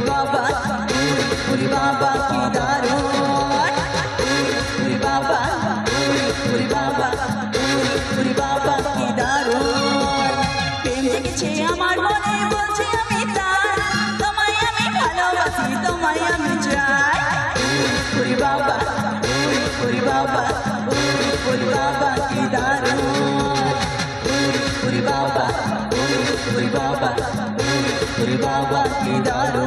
বাবা পুরি বাবা কি দারুণ পুরি বাবা পুরি বাবা পুরি বাবা কি দারুণ প্রেম লেগেছে আমার মনে বলছে আমি তার তোমায় আমি ভালোবাসি তোমায় আমি চাই পুরি বাবা পুরি বাবা পুরি বাবা কি দারুণ পুরি বাবা পুরি বাবা బాబా దారు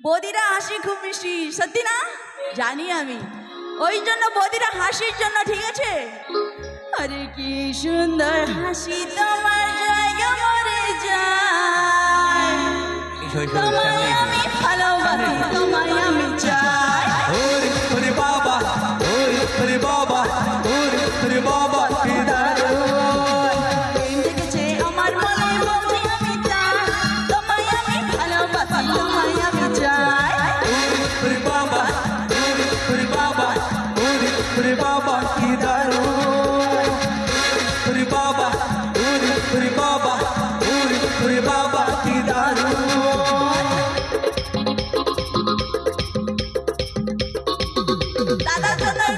বৌদিরা হাসি খুব মিষ্টি সত্যি না? জানি আমি। ওই জন্য বদিরা হাসির জন্য ঠিক আছে? আরে কি সুন্দর হাসি তোমার জায়গা মরে যায়। তোমায় আমি ভালোবাসি তোমায় আমি চাই। দাদার জন্য একটু জোরদার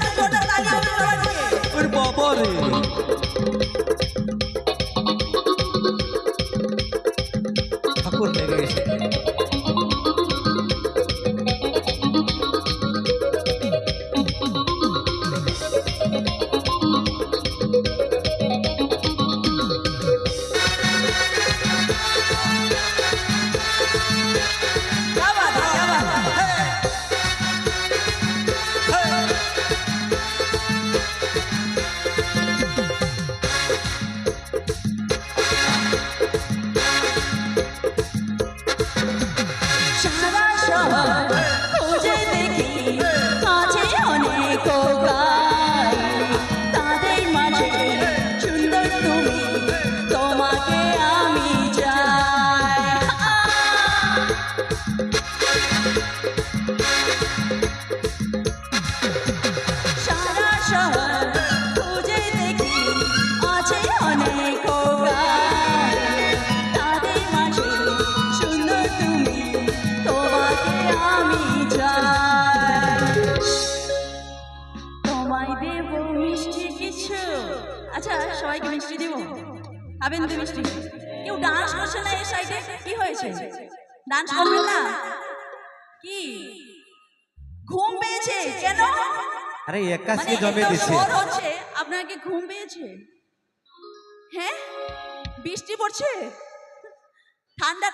খাবেন তো মিষ্টি? কেউ ডান্স করছে না এই সাইডে কি হয়েছে? ডান্স করবেন না? কি? ঘুম পেয়েছে কেন? আরে মানে একাশকে জমে দিচ্ছে? হচ্ছে আপনার কি ঘুম পেয়েছে? হ্যাঁ? বৃষ্টি পড়ছে? ঠান্ডা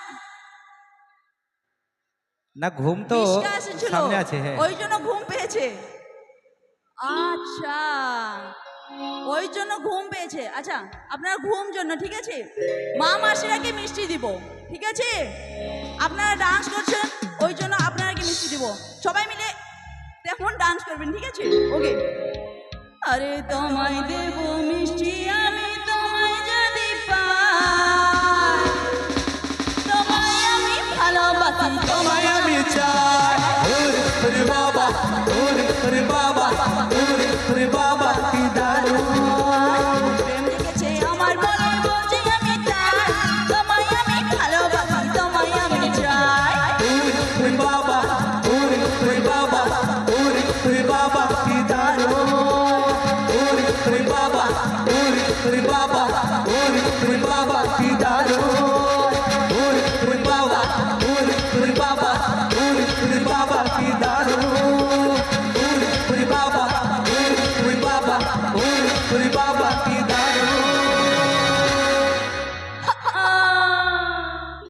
না ঘুম তো সামনে আছে হ্যাঁ। ওই জন্য ঘুম পেয়েছে। আচ্ছা। ওই জন্য ঘুম পেয়েছে। আচ্ছা আপনার ঘুম জন্য, ঠিক আছে? মা মাসিরাকে মিষ্টি দিব, ঠিক আছে? আপনারা ডান্স করছেন, ওই জন্য আপনারাকে মিষ্টি দিব। সবাই মিলে তেমন ডান্স করবেন, ঠিক আছে? ওকে আরে তোমায় দেব মিষ্টি আমি।